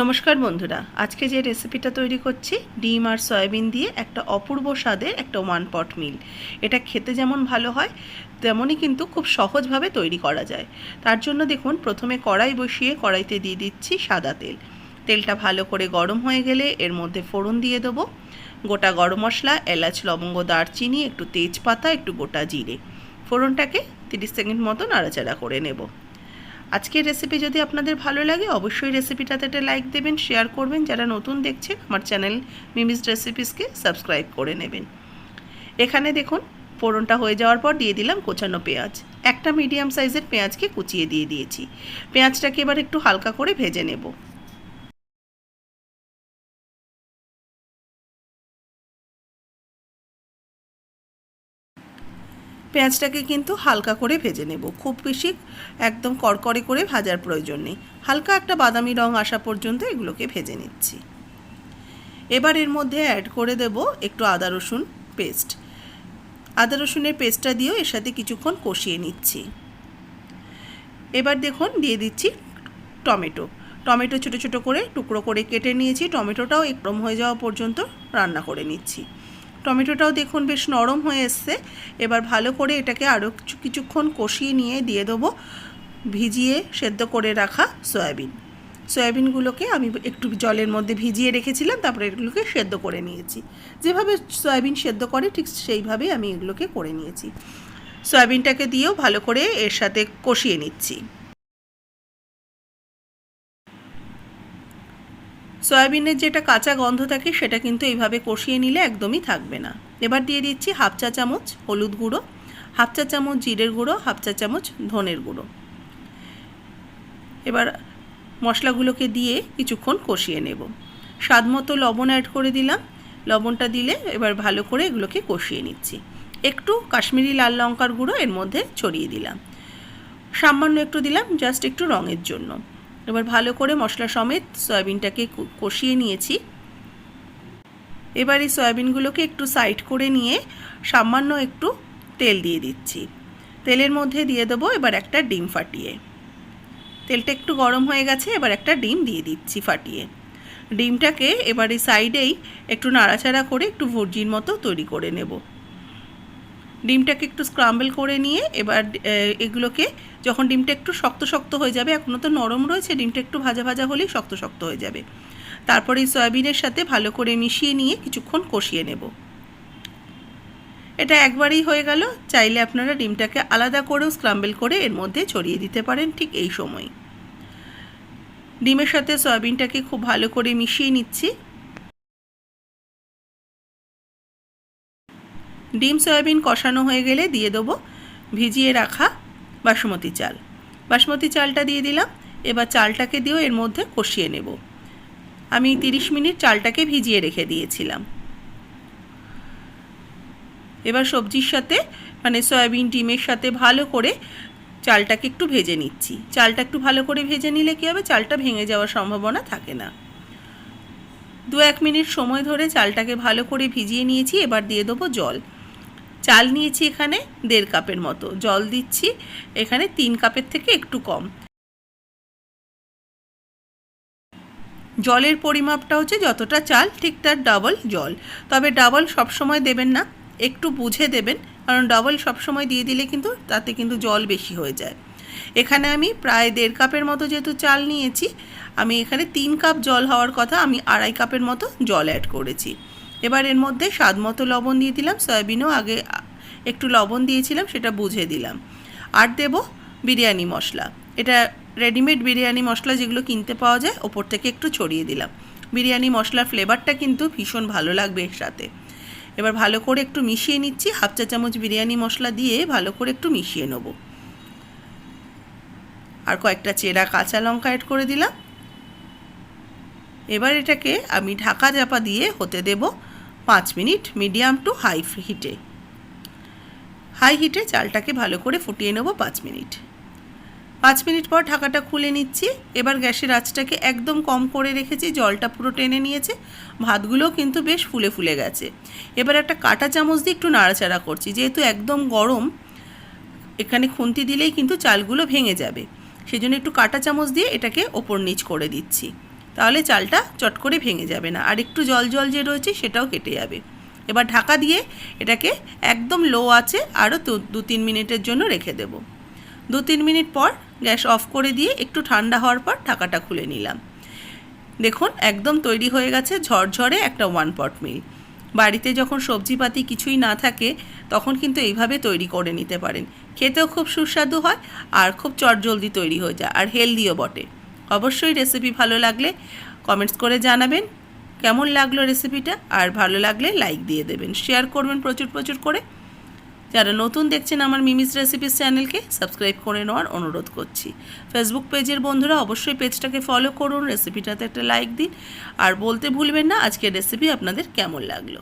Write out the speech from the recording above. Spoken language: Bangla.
নমস্কার বন্ধুরা, আজকে যে রেসিপিটা তৈরি করছি, ডিম আর সয়াবিন দিয়ে একটা অপূর্ব স্বাদের একটা ওয়ান পট মিল এটা খেতে যেমন ভালো হয়, তেমনই কিন্তু খুব সহজভাবে তৈরি করা যায়। তার জন্য দেখুন, প্রথমে কড়াই বসিয়ে কড়াইতে দিয়ে দিচ্ছি সাদা তেল। তেলটা ভালো করে গরম হয়ে গেলে এর মধ্যে ফোড়ন দিয়ে দেবো। গোটা গরম মশলা, এলাচ, লবঙ্গ, দারচিনি, একটু তেজপাতা, একটু গোটা জিরে। ফোড়নটাকে তিরিশ সেকেন্ড মতো নাড়াচাড়া করে নেব। আজকের রেসিপি যদি আপনাদের ভালো লাগে, অবশ্যই রেসিপিটাতে একটা লাইক দেবেন শেয়ার করবেন। যারা নতুন দেখছেন, আমার চ্যানেল মিমিস রেসিপিসকে সাবস্ক্রাইব করে নেবেন। এখানে দেখুন, ফোড়নটা হয়ে যাওয়ার পর দিয়ে দিলাম কোচানো পেঁয়াজ। একটা মিডিয়াম সাইজের পেঁয়াজকে কুচিয়ে দিয়ে দিয়েছি। পেঁয়াজটাকে এবার একটু হালকা করে ভেজে নেব। পেঁয়াজটাকে কিন্তু হালকা করে ভেজে নেব। খুব বেশি একদম কড়কড়ে করে ভাজার প্রয়োজন নেই। হালকা একটা বাদামি রং আসা পর্যন্ত এগুলোকে ভেজে নিচ্ছি। এবার এর মধ্যে অ্যাড করে দেব একটু আদা রসুন পেস্ট আদা রসুনের পেস্টটা দিয়েও এর সাথে কিছুক্ষণ কষিয়ে নিচ্ছি। এবার দেখুন দিয়ে দিচ্ছি টমেটো। টমেটো ছোটো ছোটো করে টুকরো করে কেটে নিয়েছি। টমেটোটাও একদম হয়ে যাওয়া পর্যন্ত রান্না করে নিচ্ছি। টমেটোটাও দেখুন বেশ নরম হয়ে এসছে। এবার ভালো করে এটাকে আরও কিছুক্ষণ কষিয়ে নিয়ে দিয়ে দেবো ভিজিয়ে সেদ্ধ করে রাখা সয়াবিন। সয়াবিনগুলোকে আমি একটু জলের মধ্যে ভিজিয়ে রেখেছিলাম, তারপরে এগুলোকে সেদ্ধ করে নিয়েছি। যেভাবে সয়াবিন সেদ্ধ করে ঠিক সেইভাবেই আমি এগুলোকে করে নিয়েছি। সয়াবিনটাকে দিয়েও ভালো করে এর সাথে কষিয়ে নিচ্ছি। সয়াবিনের যেটা কাঁচা গন্ধ থাকে, সেটা কিন্তু এইভাবে কষিয়ে নিলে একদমই থাকবে না। এবার দিয়ে দিচ্ছি হাফ চা চামচ হলুদ গুঁড়ো, হাফ চা চামচ জিরের গুঁড়ো, হাফ চা চামচ ধনের গুঁড়ো। এবার মশলাগুলোকে দিয়ে কিছুক্ষণ কষিয়ে নেব। স্বাদ মতো লবণ অ্যাড করে দিলাম। লবণটা দিলে এবার ভালো করে এগুলোকে কষিয়ে নিচ্ছি। একটু কাশ্মীরি লাল লঙ্কার গুঁড়ো এর মধ্যে ছড়িয়ে দিলাম। সামান্য একটু দিলাম জাস্ট একটু রঙের জন্য। এবার ভালো করে মশলা সমেত সয়াবিনটাকে কষিয়ে নিয়েছি। এবার এই সয়াবিনগুলোকে একটু সাইড করে নিয়ে সামান্য একটু তেল দিয়ে দিচ্ছি। তেলের মধ্যে দিয়ে দেবো এবার একটা ডিম ফাটিয়ে। তেলটা একটু গরম হয়ে গেছে, এবার একটা ডিম দিয়ে দিচ্ছি ফাটিয়ে। ডিমটাকে এবার এই সাইডেই একটু নাড়াচাড়া করে একটু ভর্জির মতো তৈরি করে নেব। ডিমটাকে একটু স্ক্রাম্বল করে নিয়ে এবার এগুলোকে যখন ডিমটা একটু শক্ত শক্ত হয়ে যাবে এখনও তো নরম রয়েছে, ডিমটা একটু ভাজা ভাজা হলেই শক্ত শক্ত হয়ে যাবে। তারপরে এই সয়াবিনের সাথে ভালো করে মিশিয়ে নিয়ে কিছুক্ষণ কষিয়ে নেব। এটা একবারই হয়ে গেল, চাইলে আপনারা ডিমটাকে আলাদা করেও স্ক্রাম্বল করে এর মধ্যে ছড়িয়ে দিতে পারেন ঠিক এই সময়। ডিমের সাথে সয়াবিনটাকে খুব ভালো করে মিশিয়ে নিচ্ছি। ডিম, সয়াবিন কষানো হয়ে গেলে দিয়ে দেবো ভিজিয়ে রাখা বাসমতি চাল। বাসমতি চালটা দিয়ে দিলাম। এবার চালটাকে দিয়েও এর মধ্যে কষিয়ে নেব। আমি তিরিশ মিনিট চালটাকে ভিজিয়ে রেখে দিয়েছিলাম। এবার সবজির সাথে মানে সয়াবিন, ডিমের সাথে ভালো করে চালটাকে একটু ভেজে নিচ্ছি। চালটা একটু ভালো করে ভেজে নিলে কী হবে? চালটা ভেঙে যাওয়ার সম্ভাবনা থাকে না। দু এক মিনিট সময় ধরে চালটাকে ভালো করে ভিজিয়ে নিয়েছি। এবার দিয়ে দেবো জল। চাল নিয়েছি এখানে, দেড় কাপের মতো। জল দিচ্ছি, এখানে তিন কাপের থেকে একটু কম। জলের পরিমাপটা হচ্ছে যতটা চাল, ঠিক তার ডাবল জল। তবে ডাবল সবসময় দেবেন না, একটু বুঝে দেবেন, কারণ ডাবল সবসময় দিয়ে দিলে কিন্তু তাতে কিন্তু জল বেশি হয়ে যায়। এখানে আমি প্রায় দেড় কাপের মতো যেহেতু চাল নিয়েছি, আমি এখানে তিন কাপ জল হওয়ার কথা আমি আড়াই কাপের মতো জল অ্যাড করেছি। এবার এর মধ্যে স্বাদ মতো লবণ দিয়ে দিলাম, সয়াবিনও আগে একটু লবণ দিয়েছিলাম, সেটা বুঝে দিলাম। আর দেব বিরিয়ানি মশলা। এটা রেডিমেড বিরিয়ানি মশলা যেগুলো কিনতে পাওয়া যায়, ওপর থেকে একটু ছড়িয়ে দিলাম। বিরিয়ানি মশলার ফ্লেভারটা কিন্তু ভীষণ ভালো লাগবে এর সাথে। এবার ভালো করে একটু মিশিয়ে নিচ্ছি, হাফ চা চামচ বিরিয়ানি মশলা দিয়ে ভালো করে একটু মিশিয়ে নেব। আর কয়েকটা চেরা কাঁচা লঙ্কা অ্যাড করে দিলাম। এবার এটাকে আমি ঢাকা চাপা দিয়ে হতে দেব পাঁচ মিনিট মিডিয়াম টু হাই হিটে। হাই হিটে চালটাকে ভালো করে ফুটিয়ে নেব পাঁচ মিনিট। পাঁচ মিনিট পর ঢাকাটা খুলে নিচ্ছি। এবার গ্যাসের আঁচটাকে একদম কম করে রেখেছি, জলটা পুরো টেনে নিয়েছে। ভাতগুলোও কিন্তু বেশ ফুলে ফুলে গেছে। এবার একটা কাটা চামচ দিয়ে একটু নাড়াচাড়া করছি। যেহেতু একদম গরম, এখানে খুন্তি দিলেই কিন্তু চালগুলো ভেঙে যাবে। সেই জন্য একটু কাটা চামচ দিয়ে এটাকে ওপর নিচ করে দিচ্ছি। তাহলে চালটা চট করে ভেঙে যাবে না। আর একটু জল জল যে রয়েছে সেটাও কেটে যাবে। এবার ঢাকা দিয়ে এটাকে একদম লো আছে আরও দু তিন মিনিটের জন্য রেখে দেব। দু তিন মিনিট পর গ্যাস অফ করে দিয়ে একটু ঠান্ডা হওয়ার পর ঢাকাটা খুলে নিলাম। দেখুন, একদম তৈরি হয়ে গেছে ঝরঝরে একটা ওয়ান পট মিল। বাড়িতে যখন সবজিপাতি কিছুই না থাকে, তখন কিন্তু এইভাবে তৈরি করে নিতে পারেন। খেতেও খুব সুস্বাদু হয় আর খুব চটজলদি তৈরি হয়ে যায় আর হেলদিও বটে। অবশ্যই রেসিপি ভালো লাগলে কমেন্টস করে জানাবেন। কেমন লাগল রেসিপিটা আর ভালো লাগলে লাইক দিয়ে দেবেন। শেয়ার করবেন প্রচুর প্রচুর করে। যারা নতুন দেখছেন আমার মিমিস রেসিপিস চ্যানেলকে সাবস্ক্রাইব করে নেওয়ার অনুরোধ করছি। ফেসবুক পেজের বন্ধুরা অবশ্যই পেজটাকে ফলো করুন রেসিপিটাতে একটা লাইক দিন। আর বলতে ভুলবেন না, আজকের রেসিপি আপনাদের কেমন লাগল?